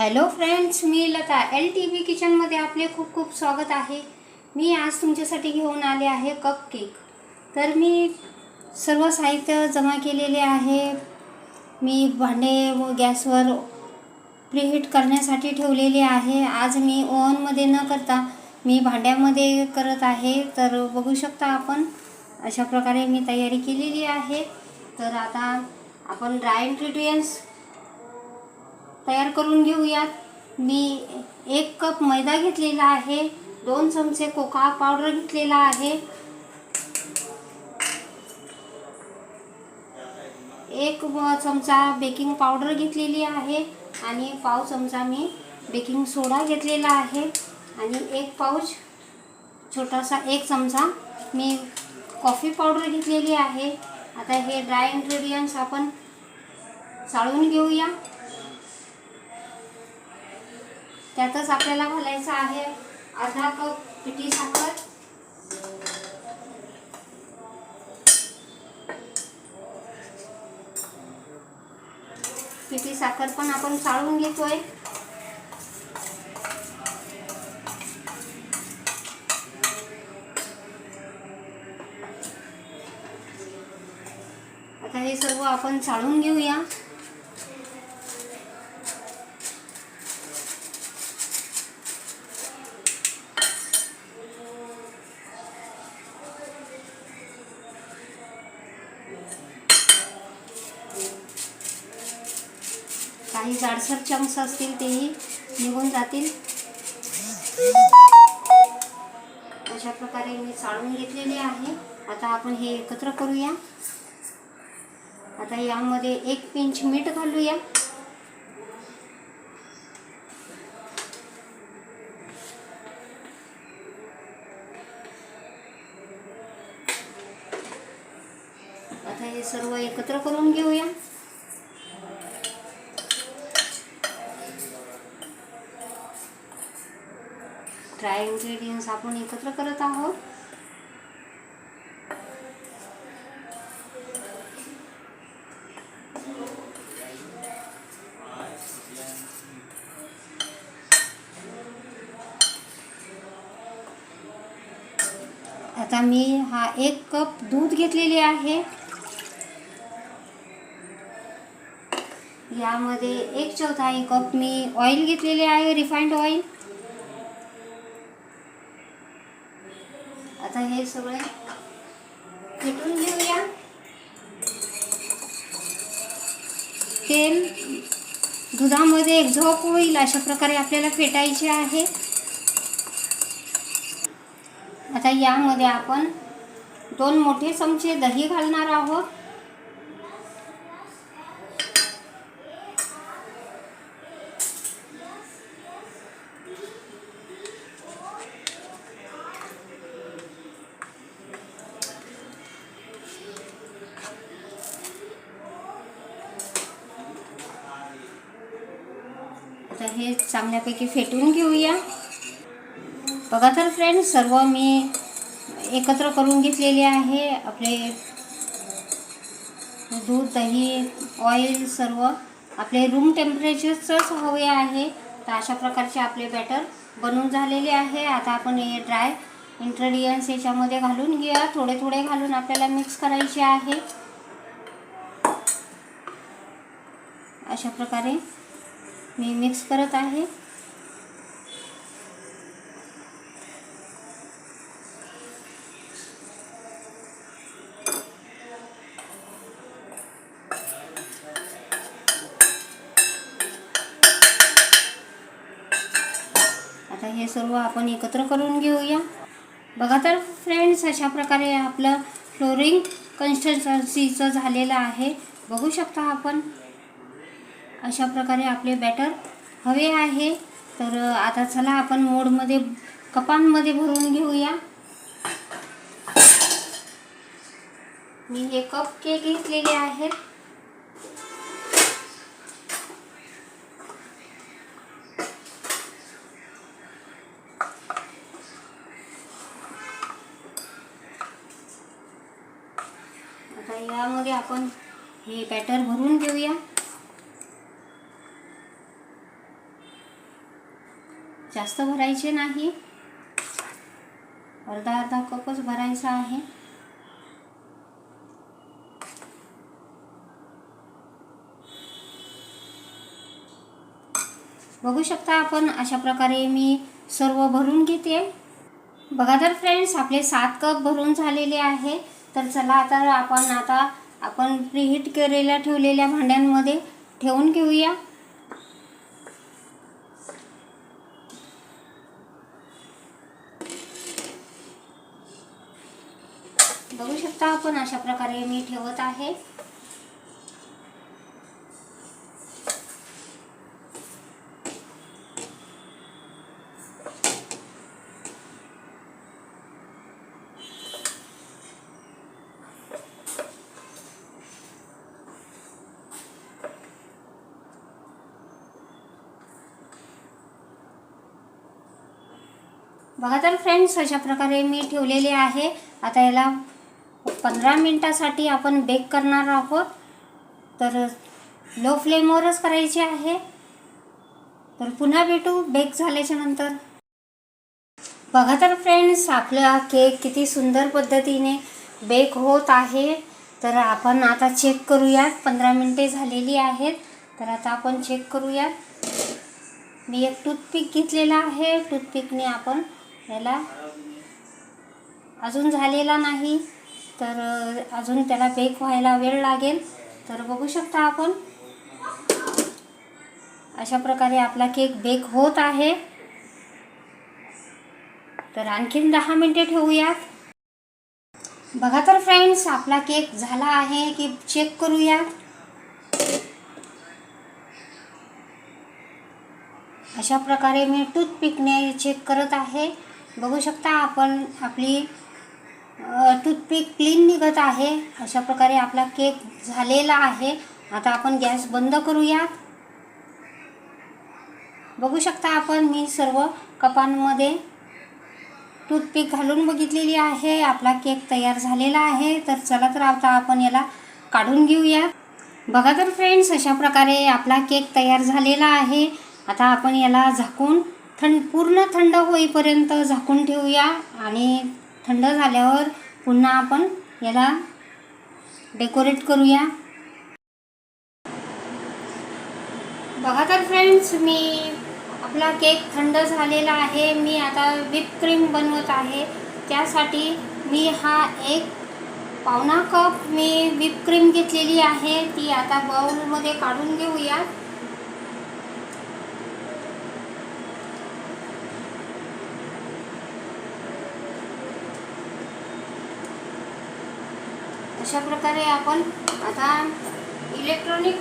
Hello friends मी Lata. L T V किचनमध्ये आपले खूप खूप स्वागत आहे. मी आज तुमच्यासाठी घेऊन आले आहे कप केक तर मी सर्व साहित्य जमा केलेले आहे. मी भांडे व गॅसवर प्रिहीट करण्यासाठी ठेवलेले आहे. आज मी ओव्हनमध्ये न करता मी भांड्यामध्ये करत आहे. तर बघू शकता आपण अशा प्रकारे मी तयारी केलेली आहे. तर आता आपण ड्राय इन्ग्रेडियंट्स तयार करून घेऊयात. मी एक कप मैदा घेतलेला आहे. दोन चमचे कोका पावडर घेतलेला आहे. एक चमचा बेकिंग पावडर घेतलेली आहे. आणि पाव चमचा मी बेकिंग सोडा घेतलेला आहे. आणि एक पाऊच छोटासा एक चमचा मी कॉफी पावडर घेतलेली आहे. आता हे ड्राय इन्ग्रेडियंट्स आपण चाळून घेऊया. त्यातच आपल्याला घालायचं आहे अर्धा कप पिठी साखर. पिठी साखर पण आपण चाळून घेतोय. आता हे सर्व आपण चाळून घेऊया काही जाडसर चंक्स असतील तेही निघून जातील. अशा प्रकारे मी चाळून घेतलेले आहे. आता आपण हे एकत्र करूया. आता यामध्ये एक पिंच मीठ घालूया. आता हे सर्व एकत्र करून घेऊया. ड्राय इन्ग्रेडियंट्स आपण एकत्र करत आहोत. आता मी हा एक कप दूध घेतलेले आहे. यामध्ये एक चौथाई कप मी ऑइल घेतलेले आहे रिफाईंड ऑइल आता हे सगळे फेटून घेऊया. तेल दुधामध्ये एक झोप होईल अशा प्रकारे आपल्याला फेटायचे आहे. आता यामध्ये आपण दोन मोठे चमचे दही घालणार आहोत. आता हे चांगल्यापैकी फेटून घेऊया. बघा तर फ्रेंड्स सर्व मी एकत्र करून घेतलेले आहे. आपले दूध दही ऑइल सर्व आपले रूम टेम्परेचरचंच हवे आहे. तर अशा प्रकारचे आपले बॅटर बनून झालेले आहे. आता आपण हे ड्राय इंग्रेडियंट्स याच्यामध्ये घालून घेऊया. थोडे थोडे घालून आपल्याला मिक्स करायचे आहे. अशा प्रकारे मी मिक्स करत आहे. आता हे सर्व आपण एकत्र करून घेऊया. बघा तर फ्रेंड्स अशा प्रकारे आपलं फ्लोरिंग कन्स्टन्सीचं झालेलं आहे. बघू शकता आपण. अशा प्रकारे आपले बॅटर हवे आहे. तर आता चला आपण मोडमध्ये कपांमध्ये भरून घेऊया. मी हे कप केक घेतलेले आहेत आता यामध्ये आपण हे बॅटर भरून घेऊया. जास्त भरायचे नाही. अर्धा अर्धा कपच भरायचा आहे. बघू शकता आपण अशा प्रकारे मी सर्व भरून घेते. बघा तर फ्रेंड्स आपले सात कप भरून झालेले आहे. तर चला आता आपण आता आपण प्रिहीट केलेल्या ठेवलेल्या भांड्यांमध्ये ठेवून घेऊया. बघू शकता आपण अशा प्रकारे मी ठेवत आहे. बघा तर फ्रेंड्स अशा प्रकारे मी ठेवलेले आहे. आता याला पंधरा मिनटासाठी आपण बेक करणार आहोत. तर लो फ्लेमवरच करायचे आहे. तर पुन्हा भेटू बेक झाल्याच्यानंतर. बघा तर फ्रेंड्स आपला केक किती सुंदर पद्धतीने बेक होत आहे. तर आपण आता चेक करूयात. पंधरा मिनटे झालेली आहेत. तर आता आपण चेक करूयात. मी एक टूथपिक घेतलेला आहे. टूथपिकने आपण याला अजून झालेला नाही. तर अजून त्याला बेक व्हायला वेळ लागेल. तर बघू शकता आपण. अशा प्रकारे आपला केक बेक होत आहे. तर आणखीन दहा मिनटे ठेवूयात. बघा तर फ्रेंड्स आपला केक झाला आहे की चेक करूया अशा प्रकारे मी टूथपिकने चेक करत आहे. बघू शकता आपण आपली टूथपिक क्लीन निघत आहे. अशा प्रकारे आपला केक झालेला आहे. आता आपण गॅस बंद करूया बघू शकता आपण मी सर्व कपांमध्ये टूथपिक घालून बघितलेली आहे. आपला केक तयार झालेला आहे. तर चला तर आता आपण याला काढून घेऊया बघा तर फ्रेंड्स अशा प्रकारे आपला केक तयार झालेला आहे. आता आपण याला झाकून थंड पूर्ण थंड होईपर्यंत झाकून ठेवूया. आणि थंड झाल्यावर पुन्हा आपण याला डेकोरेट करूया. बघा तर फ्रेंड्स मी आपला केक थंड झालेला आहे. मी आता व्हिप क्रीम बनवत आहे. त्यासाठी मी हा एक पावणा कप मी व्हिप क्रीम घेतलेली आहे. ती आता बाउलमध्ये काढून घेऊया अशा प्रकारे आपण आता इलेक्ट्रॉनिक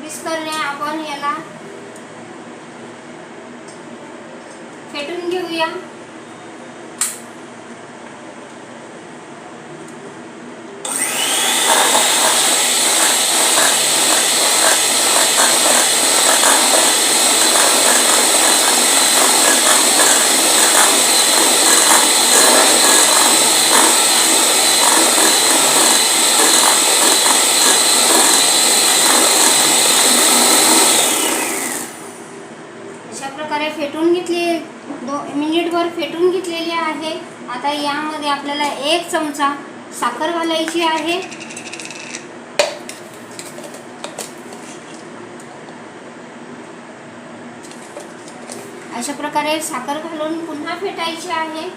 विस्करणे आपण याला फेटून घेऊया अशा प्रकारे फेटून घेतली दो मिनिटभर फेटून घेतलेली आहे आता यामध्ये आपल्याला एक चमचा साखर घालायची आहे. अशा प्रकारे साखर घालून पुन्हा फेटायची आहे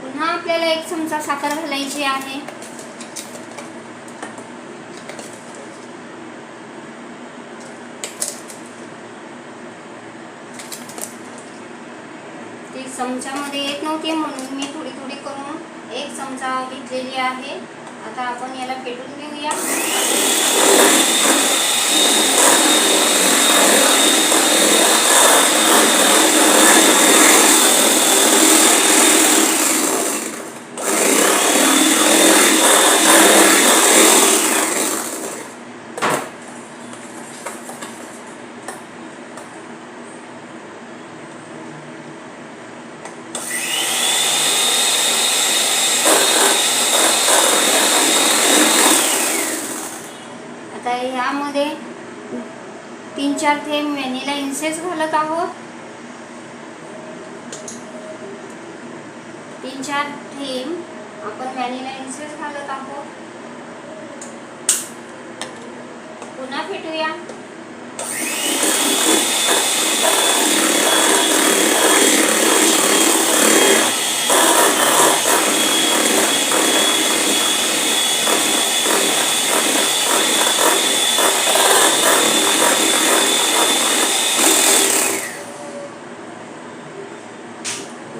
पुन्हा आपल्याला एक चमचा साखर घालायची आहे ती चमच्यामध्ये येत नव्हती म्हणून मी थोडी थोडी करून एक चमचा घेतलेली आहे. आता आपण याला पेटून घेऊया. आता तीन चार थेंब व्हॅनिला इन्सेस घालत आहोत. तीन चार थेंब आपण व्हॅनिला इन्सेस घालत आहोत. पुन्हा फेटूया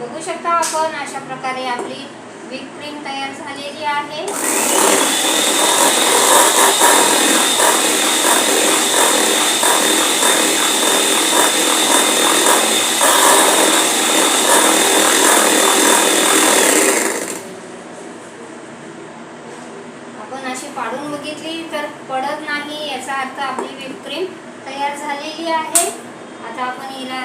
बघू शकता आपण अशा प्रकारे आपली व्हिप क्रीम तयार झालेली आहे आपण अशी पाडून बघितली तर पडत नाही याचा अर्थ आपली व्हिप क्रीम तयार झालेली आहे आता आपण हिला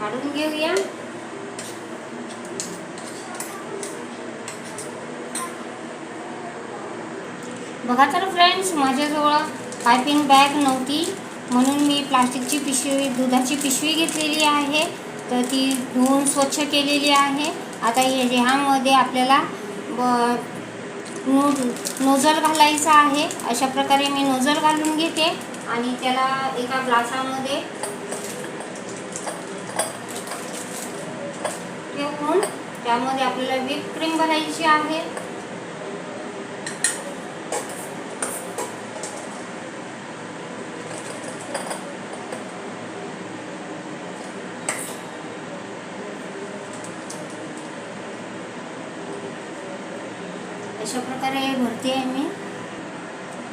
काढून घेऊया बघा तर फ्रेंड्स माझ्याजवळ पायपिंग बॅग नव्हती. म्हणून मी प्लास्टिकची पिशवी दुधाची पिशवी घेतलेली आहे. तर ती धुवून स्वच्छ केलेली आहे. आता ह्यामध्ये आपल्याला ब- नो नोझल घालायचा आहे. अशा प्रकारे मी नोजल घालून घेते. आणि त्याला एका ग्लासामध्ये ठेवून त्यामध्ये आपल्याला व्हिप क्रीम भरायची आहे. अशा प्रकारे भरते आहे मी.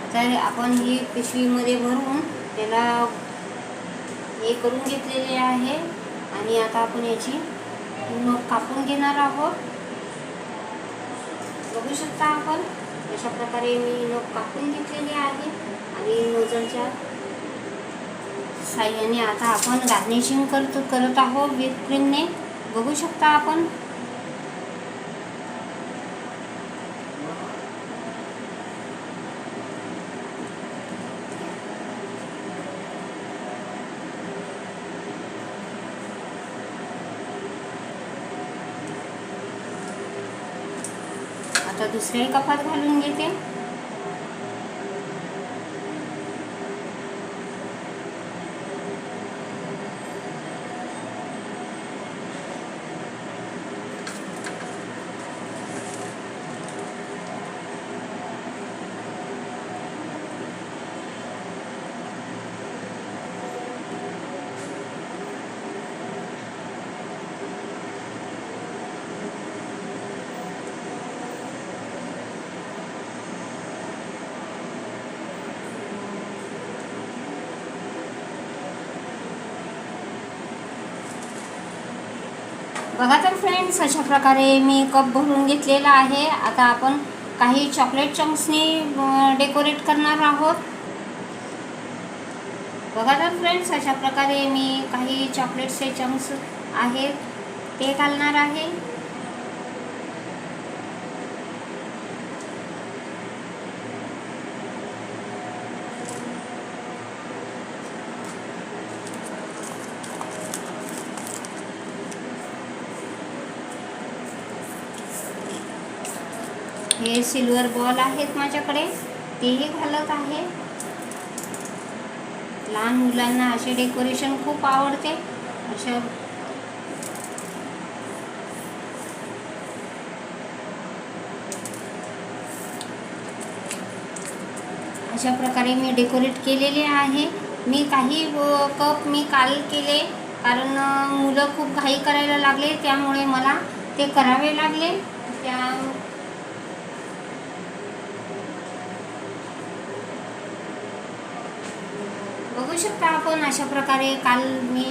आता आपण ही पिशवीमध्ये भरून त्याला हे करून घेतलेले आहे. आणि आता आपण याची नोट कापून घेणार आहोत. बघू शकता आपण. अशा प्रकारे मी नोट कापून घेतलेली आहे आणि नोजलच्या साह्याने आता आपण गार्निशिंग करतो करत आहोत विथ क्रीमने बघू शकता आपण आता दुसऱ्याही कपात घालून घेते. बघा तर फ्रेंड्स अशा प्रकारे मी कप भरून घेतलेला आहे. आता आपण काही चॉकलेट चंक्सनी डेकोरेट करणार आहोत. बघा तर फ्रेंड्स अशा प्रकारे मी काही चॉकलेटचे चंक्स आहेत. ते घालणार आहे. हे सिल्वर बॉल आहेत माझ्याकडे. तेही घालत आहे. लहान मुलांना असे डेकोरेशन खूप आवडते. अशा अशा प्रकारे मी डेकोरेट केलेले आहे. मी काही कप मी काल केले. कारण मुलं खूप घाई करायला लागले. त्यामुळे मला ते करावे लागले. त्या बघू शकता आपण अशा प्रकारे. काल मी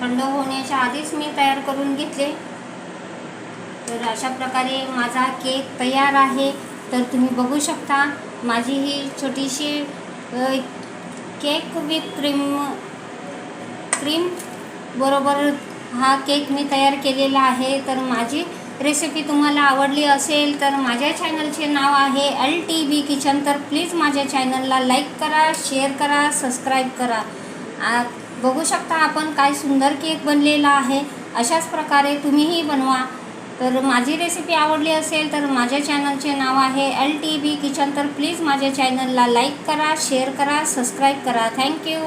थंड होण्याच्या आधीच मी तयार करून घेतले. तर अशा प्रकारे माझा केक तयार आहे. तर तुम्ही बघू शकता माझी ही छोटीशी केक विथ क्रीम क्रीम बरोबर हा केक मी तयार केलेला आहे. तर माझी रेसिपी तुम्हाला आवडली असेल तर माझ्या चॅनलचे नाव आहे एल टी बी किचन तर प्लीज माझ्या चॅनलला लाईक करा शेअर करा सबस्क्राईब करा. बघू शकता आपण काय सुंदर केक बनलेला आहे. अशाच प्रकारे तुम्हीही बनवा. तर माझी रेसिपी आवडली असेल तर माझ्या चॅनलचे नाव आहे एल टी बी किचन तर प्लीज माझ्या चॅनलला लाईक करा शेअर करा सबस्क्राईब करा. थँक्यू